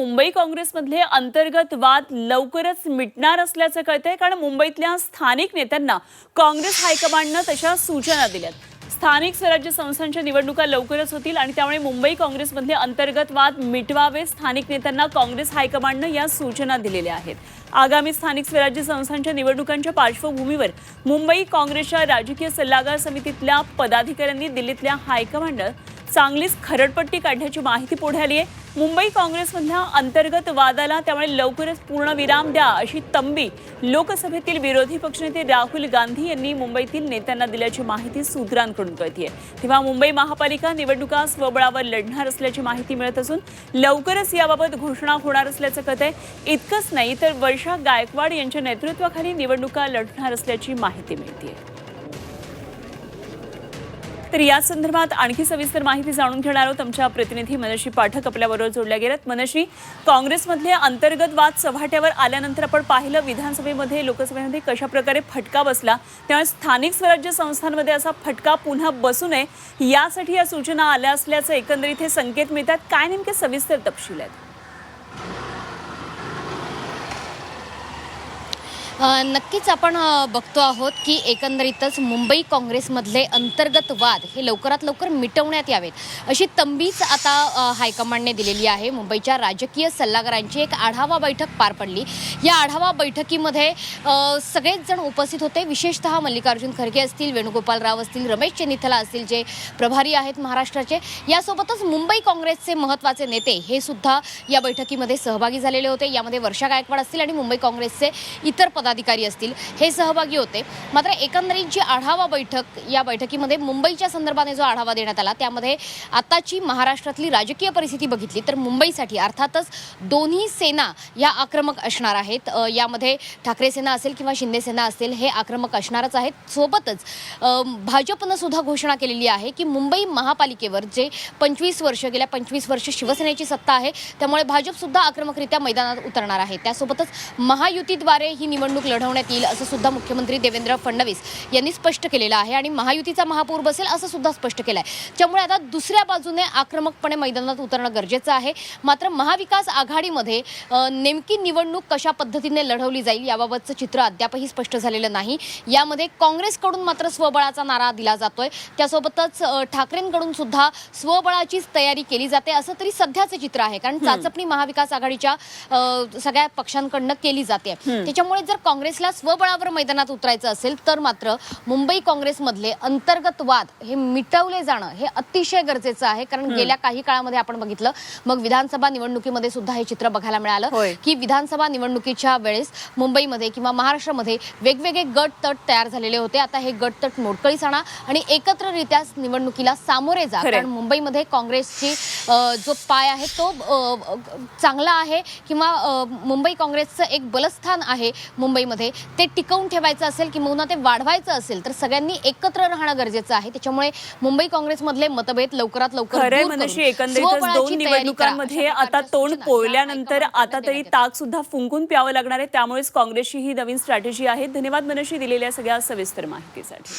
मुंबई काँग्रेसमधले अंतर्गत वाद लवकरच मिटणार असल्याचं कळतंय कारण मुंबईतल्या स्थानिक नेत्यांना काँग्रेस हायकमांडनं तशा सूचना दिल्यात. स्थानिक स्वराज्य संस्थांच्या निवडणुका लवकरच होतील आणि त्यामुळे मुंबई काँग्रेसमधले अंतर्गत वाद मिटवावे स्थानिक नेत्यांना काँग्रेस हायकमांडनं या सूचना दिलेल्या आहेत. आगामी स्थानिक स्वराज्य संस्थांच्या निवडणुकांच्या पार्श्वभूमीवर मुंबई काँग्रेसच्या राजकीय सल्लागार समितीतल्या पदाधिकाऱ्यांनी दिल्लीतल्या हायकमांडनं चांगलीच खरडपट्टी काढण्याची माहिती पुढे आली आहे. मुंबई काँग्रेसमधल्या अंतर्गत वादाला त्यामुळे लवकरच पूर्ण विराम द्या अशी तंबी लोकसभेतील विरोधी पक्षनेते राहुल गांधी यांनी मुंबईतील नेत्यांना दिल्याची माहिती सूत्रांकडून कळतीये. तेव्हा मुंबई महापालिका निवडणुका स्वबळावर लढणार असल्याची माहिती मिळत असून लवकरच याबाबत घोषणा होणार असल्याचं कळतंय इतकंच नाही तर वर्षा गायकवाड यांच्या नेतृत्वाखाली निवडणुका लढणार असल्याची माहिती मिळते तर या संदर्भात आणखी सविस्तर माहिती जाणून घेणार आहोत आमच्या प्रतिनिधी मनशी पाठक आपल्याबरोबर जोडल्या गेल्यात. मनशी काँग्रेसमधले अंतर्गत वाद चव्हाट्यावर आल्यानंतर आपण पाहिलं विधानसभेमध्ये लोकसभेमध्ये कशा प्रकारे फटका बसला. त्यामुळे स्थानिक स्वराज्य संस्थांमध्ये असा फटका पुन्हा बसू नये यासाठी या सूचना आल्या असल्याचं एकंदरीत हे संकेत मिळतात. काय नेमके सविस्तर तपशील आहेत? नक्कीच आपण बघतो आहोत की एकंदरीतच मुंबई काँग्रेसमधले अंतर्गत वाद हे लवकरात लवकर मिटवण्यात यावेत. अशी तंबीच आता हायकमांडने दिलेली आहे. मुंबईच्या राजकीय सल्लागारांची एक आढावा बैठक पार पडली. या आढावा बैठकीमध्ये सगळेच जण उपस्थित होते. विशेषतः मल्लिकार्जुन खरगे असतील वेणुगोपाल राव असतील रमेश चेनिथला असतील जे प्रभारी आहेत महाराष्ट्राचे. यासोबतच मुंबई काँग्रेसचे महत्त्वाचे नेते हे सुद्धा या बैठकीमध्ये सहभागी झालेले होते. यामध्ये वर्षा गायकवाड असतील आणि मुंबई काँग्रेसचे इतर पद पदाधिकारी असतील हे सहभागी होते. मात्र एकंदरीत जी आढावा बैठक या बैठकीमध्ये मुंबईच्या संदर्भाने जो आढावा देण्यात आला त्यामध्ये आताची महाराष्ट्रातली राजकीय परिस्थिती बघितली तर मुंबईसाठी अर्थातच दोन्ही सेना या आक्रमक असणार आहेत. यामध्ये ठाकरे सेना असेल किंवा शिंदे सेना असेल हे आक्रमक असणारच आहेत. सोबतच भाजपनं सुद्धा घोषणा केलेली आहे की मुंबई महापालिकेवर जे पंचवीस वर्ष गेल्या पंचवीस वर्ष शिवसेनेची सत्ता आहे त्यामुळे भाजपसुद्धा आक्रमकरित्या मैदानात उतरणार आहे. त्यासोबतच महायुतीद्वारे ही निवडणूक लढवण्यात येईल असं सुद्धा मुख्यमंत्री देवेंद्र फडणवीस यांनी स्पष्ट केलेलं आहे आणि महायुतीचा महापूर बसेल असं सुद्धा स्पष्ट केलं आहे त्यामुळे आता दुसऱ्या बाजूने आक्रमकपणे मैदानात उतरणं गरजेचं आहे. मात्र महाविकास आघाडीमध्ये नेमकी निवडणूक कशा पद्धतीने लढवली जाईल याबाबतचं चित्र अद्यापही स्पष्ट झालेलं नाही. यामध्ये काँग्रेसकडून मात्र स्वबळाचा नारा दिला जातोय. त्यासोबतच ठाकरेंकडून सुद्धा स्वबळाचीच तयारी केली जाते असं तरी सध्याचं चित्र आहे. कारण चाचपणी महाविकास आघाडीच्या सगळ्या पक्षांकडनं केली जाते. त्याच्यामुळे जर काँग्रेसला स्वबळावर मैदानात उतरायचं असेल तर मात्र मुंबई काँग्रेसमधले अंतर्गत वाद हे मिटवले जाणं हे अतिशय गरजेचं आहे. कारण गेल्या काही काळामध्ये आपण बघितलं मग विधानसभा निवडणुकीमध्ये सुद्धा हे चित्र बघायला मिळालं. की विधानसभा निवडणुकीच्या वेळेस मुंबईमध्ये किंवा महाराष्ट्रामध्ये वेगवेगळे गट तट तयार झालेले होते. आता हे गट तट मोडकळीस आणा आणि एकत्ररित्या निवडणुकीला सामोरे जा. कारण मुंबईमध्ये काँग्रेसची जो पाय आहे तो चांगला आहे किंवा मुंबई काँग्रेसचं एक बलस्थान आहे. मुंबईमध्ये ते टिकवून ठेवायचं असेल किंवा ते वाढवायचं असेल तर सगळ्यांनी एकत्र राहणं गरजेचं आहे. त्याच्यामुळे मुंबई काँग्रेसमधले मतभेद लवकरात लवकर एकंदरीतच दोन. निवडणुकांमध्ये आता तोंड पोळल्यानंतर आता तरी ताक सुद्धा फुंकून प्यावं लागणार आहे. त्यामुळेच काँग्रेसची ही नवीन स्ट्रॅटेजी आहे. धन्यवाद मनशी दिलेल्या सगळ्या सविस्तर माहितीसाठी.